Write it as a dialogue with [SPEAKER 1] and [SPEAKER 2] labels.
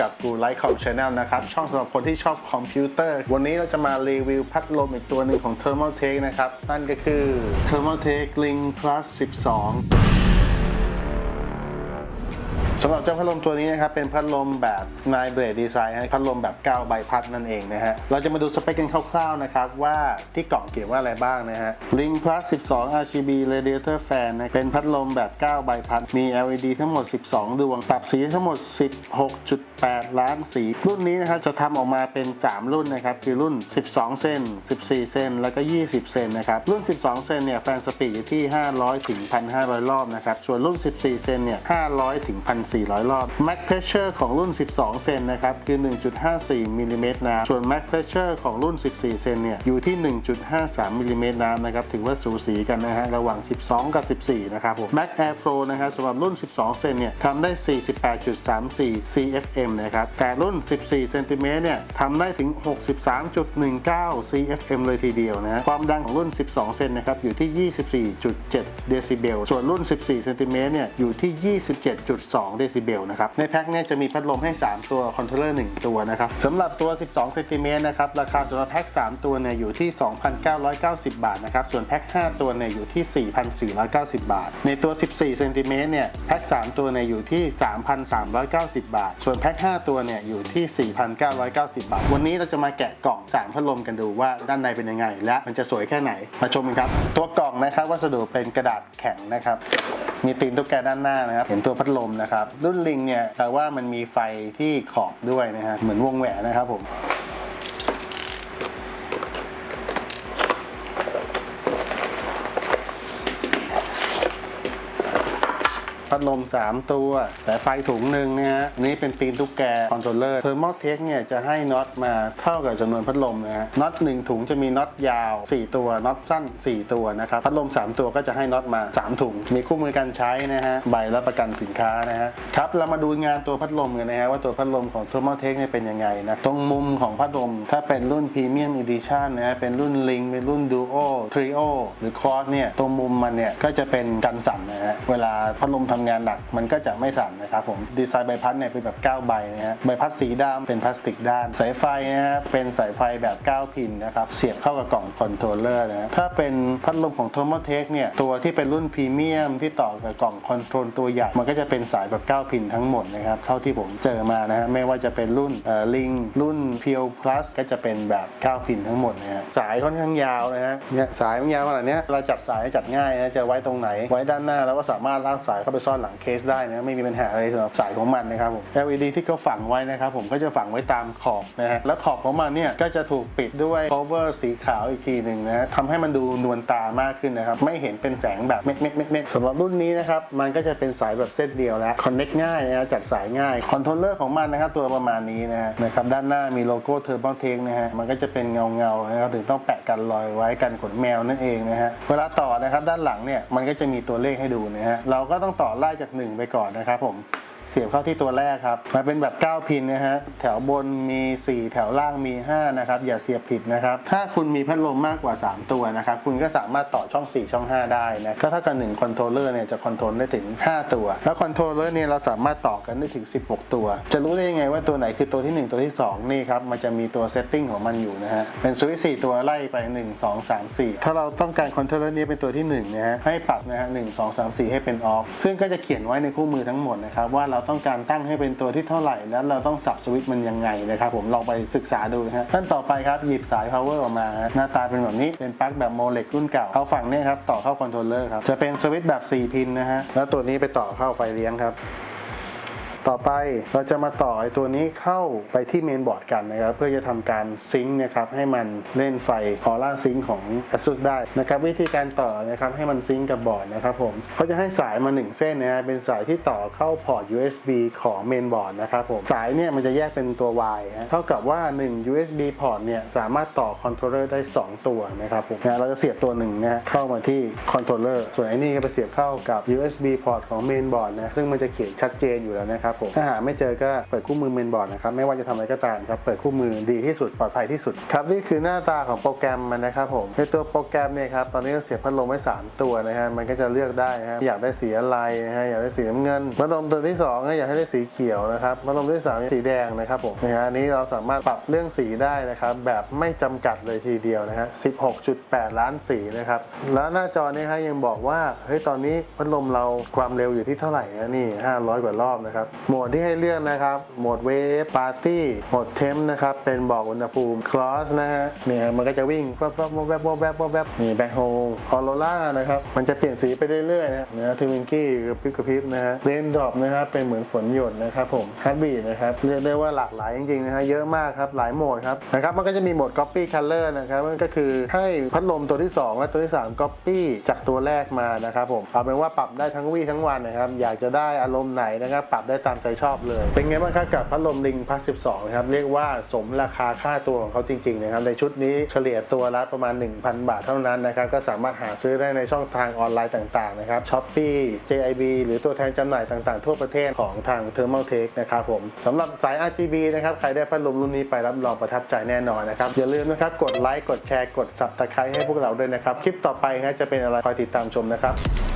[SPEAKER 1] กับกูไลท์คอมชาแนลนะครับ ช่องสำหรับคนที่ชอบคอมพิวเตอร์ วันนี้เราจะมารีวิวพัดลมอีกตัวหนึ่งของ Thermaltake นะครับ นั่นก็คือ Thermaltake Link Plus 12 สำหรับเจ้าพัดลมตัวนี้นะครับเป็นพัดลมแบบนายเบรดดีไซน์พัดลมแบบ9ใบพัดนั่นเองนะฮะเราจะมาดูสเปคกันคร่าวๆนะครับว่าที่กล่องเกี่ยวว่าอะไรบ้างนะฮะ Link Plus 12 RGB Radiator Fan นะเป็นพัดลมแบบ9ใบพัดมี LED ทั้งหมด 12 ดวงปรับสีทั้งหมด 16.8 ล้านสี รุ่นนี้นะครับจะทำออกมาเป็น 3 รุ่นนะครับคือรุ่น 12 เส้น 14 เส้น แล้วก็ 20 เส้นนะครับรุ่น 12 เส้นเนี่ยแฟนสปีดอยู่ที่ 500ถึง1,500 รอบนะครับส่วนรุ่น 14 เส้นเนี่ย500ถึง400 รอบ Max Pressure ของรุ่น 12 เซนนะครับ คือ 1.54 มิลลิเมตรน้ำส่วน Max Pressure ของรุ่น 14 เซนเนี่ย อยู่ที่ 1.53 มิลลิเมตรน้ำนะครับ ถือว่าสูสีกันนะฮะ ระหว่าง 12 กับ 14 นะครับผม Max Air Flow นะครับสำหรับรุ่น 12 เซนเนี่ยทำได้ 48.34 CFM นะครับ แต่รุ่น 14 เซนติเมตรเนี่ยทำได้ถึง 63.19 CFM เลยทีเดียวนะฮะความดังของรุ่น 12 เซนนะครับ อยู่ที่ 24.7 เดซิเบล ส่วนรุ่น 14 เซนติเมตรเนี่ย อยู่ที่ 27.2เดซิเบลนะครับในแพ็คเนี่ยจะมีพัดลมให้ 3 ตัวคอนโทรลเลอร์1ตัวนะครับสำหรับตัว 12เซนติเมตรนะครับราคาสำหรับแพ็ค3 ตัวเนี่ยอยู่ที่ 2,990 บาทนะครับส่วนแพ็ค5 ตัวเนี่ยอยู่ที่ 4,490 บาท ในตัว 14เซนติเมตรเนี่ยแพ็ค3 ตัวเนี่ยอยู่ที่ 3,390 บาท ส่วนแพ็ค5 ตัวเนี่ยอยู่ที่ 4,990 บาท วันนี้เราจะมาแกะกล่อง 3 พัดลมกันดูว่าด้านในเป็นยังไง และมันจะสวยแค่ไหนมาชมกันครับ ตัวกล่องนะครับวัสดุเป็นกระดาษแข็งนะครับมีตีนตุ๊กแกด้านหน้านะครับ เห็นตัวพัดลมนะครับรุ่นลิงเนี่ยแต่ว่ามันมีไฟที่ขอบด้วยนะฮะเหมือนวงแหวนนะครับผม พัดลม 3 ตัว สายไฟถุงหนึ่งนะฮะนนี้เป็นตีนตุ๊กแกคอนโทรลเลอร์เทอร์โมเทคเนี่ยจะให้น็อตมาเท่ากับจำนวนพัดลมนะฮะน็อต1ถุงจะมีน็อตยาว 4 ตัวน็อตสั้น 4 ตัวนะครับพัดลม 3 ตัวก็จะให้น็อตมา 3 ถุง มีคู่มือการใช้นะฮะใบรับประกันสินค้านะฮะครับเรามาดูงานตัวพัดลมกันนะฮะว่าตัวพัดลมของเทอร์โมเทคเนี่ยเป็นยังไงนะตรงมุมของพัดลมถ้าเป็นรุ่นพรีเมียมอีดิชันนะฮะเป็นรุ่นลิงเป็นรุ่นดูโอทริโอหรือคอร์สเนี่ยตรงมุมมันเนี่ยก็จะเป็นกันสั่นนะฮะเวลาพัดลมทำงานหนักมันก็จะไม่สั่นนะครับผมดีไซน์ใบพัดเนี่ยเป็นแบบ 9 ใบนะฮะใบพัดสีดำเป็นพลาสติกด้าน สายไฟนะฮะเป็นสายไฟแบบ 9 พินนะครับเสียบเข้ากับกล่องคอนโทรลเลอร์นะฮะถ้าเป็นพัดลมของ t h e r m o t e c เนี่ยตัวที่เป็นรุ่นพรีเมียมที่ต่อกับกล่องคอนโทรลตัวใหญ่มันก็จะเป็นสายแบบ 9 พินทั้งหมดนะครับเท่าที่ผมเจอมานะฮะไม่ว่าจะเป็นรุ่นเอ่อลิงรุ่น p พียว plus ก็จะเป็นแบบ 9 พินทั้งหมดนะฮะสายค่อนข้างยาวนะฮะเนี่ยสายมันยาวขนาดเนี้ยเราจัดสายจัดง่ายนะจะไว้ตรงไหน ไว้ด้านหน้าแล้วก็สามารถลากสายเข้าไปซอนหลังเคสได้นะไม่มีปัญหาอะไรสำหรับสายของมันนะครับผม LED ที่เขาฝังไว้นะครับผมก็จะฝังไว้ตามขอบนะฮะแล้วขอบของมันเนี่ยก็จะถูกปิดด้วย cover สีขาวอีกทีหนึ่งนะทำให้มันดูนวลตามากขึ้นนะครับไม่เห็นเป็นแสงแบบเม็ดเม็ดเม็ดเม็ดสำหรับรุ่นนี้นะครับมันก็จะเป็นสายแบบเส้นเดียวแล้ว connect ง่ายนะฮะจัดสายง่ายคอนโทรลเลอร์ของมันนะครับตัวประมาณนี้นะฮะนะครับด้านหน้ามีโลโก้ Turbo t e c h นะฮะมันก็จะเป็นเงาเงานะครับถึงต้องแปะกันรอยไว้กันขนแมวนั่นเองนะฮะเวลาต่อนะครับด้านหลังเนี่ยมันก็จะมีตัวเลขให้ดูนะฮะเราก็ต้องต่อไล่จากหนึ่งไปก่อนนะครับผม เสียบเข้าที่ตัวแรกครับมันเป็นแบบ 9 พินนะฮะแถวบนมี 4 แถวล่างมี 5 นะครับ อย่าเสียบผิดนะครับ ถ้าคุณมีพัดลมมากกว่า 3 ตัวนะครับ คุณก็สามารถต่อช่อง 4 ช่อง 5 ได้นะก็เท่ากับ1คอนโทรลเลอร์เนี่ยจะคอนโทรลได้ถึง 5 ตัว แล้วคอนโทรลเลอร์เนี่ยเราสามารถต่อกันได้ถึง 16 ตัว จะรู้ได้ยังไงว่าตัวไหนคือตัวที่ 1 ตัวที่ 2 นี่ครับมันจะมีตัวเซตติ้งของมันอยู่นะฮะเป็นสวิตช์4ตัวไล่ไป 1 2 3 4 ถ้าเราต้องการคอนโทรลเลอร์นี้เป็นตัวที่1นะฮะให้ปรับนะฮะ1 2 3 4 ให้เป็นออฟซึ่งก็จะเขียนไว้ในคู่มือทั้งหมดนะครับว่าเราต้องการตั้งให้เป็นตัวที่เท่าไหร่ แล้วเราต้องสับสวิตช์มันยังไงนะครับผมลองไปศึกษาดูนะฮะขั้นต่อไปครับหยิบสาย power ออกมา หน้าตาเป็นแบบนี้เป็นปลั๊กแบบโมเลกรุ่นเก่าเอาฝั่งนี้ครับต่อเข้าคอนโทรลเลอร์ครับจะเป็นสวิตช์แบบ 4 พินนะฮะแล้วตัวนี้ไปต่อเข้าไฟเลี้ยงครับ ต่อไปเราจะมาต่อไอตัวนี้เข้าไปที่เมนบอร์ดกันนะครับ เพื่อจะทำการซิงค์นะครับให้มันเล่นไฟออร่าซิงค์ของ ASUS ได้นะครับวิธีการต่อนะครับให้มันซิงค์กับบอร์ดนะครับผมเขาจะให้สายมา 1 เส้นนะฮะเป็นสายที่ต่อเข้าพอร์ต USB ของเมนบอร์ดนะครับผมสายเนี่ยมันจะแยกเป็นตัว Y ฮะเท่ากับว่า 1 USB พอร์ตเนี่ยสามารถต่อคอนโทรลเลอร์ได้ 2 ตัวนะครับผมนะเราจะเสียบตัวหนึ่งนะฮะเข้ามาที่คอนโทรลเลอร์ส่วนไอ้นี่ก็ไปเสียบเข้ากับ USB พอร์ตของเมนบอร์ดนะซึ่งมันจะเขียนชัดเจนอยู่แล้วนะครับนะครับผมถ้าหาไม่เจอก็เปิดคู่มือเมนบอร์ดนะครับไม่ว่าจะทำอะไรก็ตามครับเปิดคู่มือดีที่สุดปลอดภัยที่สุดครับนี่คือหน้าตาของโปรแกรมมันนะครับผมในตัวโปรแกรมเนี่ยครับตอนนี้ก็เสียบพัดลมไว้สามตัวนะฮะมันก็จะเลือกได้นะฮะอยากได้สีอะไรนะฮะอยากได้สีน้ำเงินพัดลมตัวที่สองก็อยากให้ได้สีเขียวนะครับพัดลมตัวที่สามสีแดงนะครับผมนะฮะอันนี้เราสามารถปรับเรื่องสีได้นะครับแบบไม่จำกัดเลยทีเดียวนะฮะ16.8 ล้านสีนะครับแล้วหน้าจอเนี่ยฮะยังบอกว่าเฮ้ยตอนนี้พัดลมเราความเร็วอยู่ที่เท่าไหร่นะนี่ 500 กว่ารอบนะครับโหมดที่ให้เลือกนะครับ โหมดเวฟปาร์ตี้ โหมดเทมนะครับ เป็นบอกอุณหภูมิคลอสนะฮะ เนี่ยมันก็จะวิ่งแวบๆแวบแวบแวบนี่แบ็คโฮออโรล่านะครับ มันจะเปลี่ยนสีไปเรื่อยๆนะนะทวิงกี้กระพริบกระพริบนะฮะเลนดรอปนะครับ เป็นเหมือนฝนหยดนะครับผมฮัตบีนะครับ เรียกได้ว่าหลากหลายจริงๆนะฮะ เยอะมากครับ หลายโหมดครับ นะครับ มันก็จะมีโหมด Copy Color นะครับมันก็คือให้พัดลมตัวที่ 2 และตัวที่ 3 Copy จากตัวแรกมานะครับผมเอาเป็นว่าปรับได้ทั้งวี่ทั้งวันนะครับอยากจะได้อารมณ์ไหนนะครับปรับได้ตามใจชอบเลย เป็นไงบ้างครับกับพัดลมลิงพัส12นะครับเรียกว่าสมราคาค่าตัวของเขาจริงๆนะครับในชุดนี้เฉลี่ยตัวละประมาณ 1,000 บาทเท่านั้นนะครับก็สามารถหาซื้อได้ในช่องทางออนไลน์ต่างๆนะครับ Shopee JIB หรือตัวแทนจำหน่ายต่างๆ ทั่วประเทศของทาง Thermal Tech นะครับผมสำหรับสาย RGB นะครับใครได้พัดลมรุ่นนี้ไปรับรองประทับใจแน่นอนนะครับอย่าลืมนะครับกดไลค์กดแชร์กด Subscribe ให้พวกเราด้วยนะครับคลิปต่อไปนะจะเป็นอะไรคอยติดตามชมนะครับ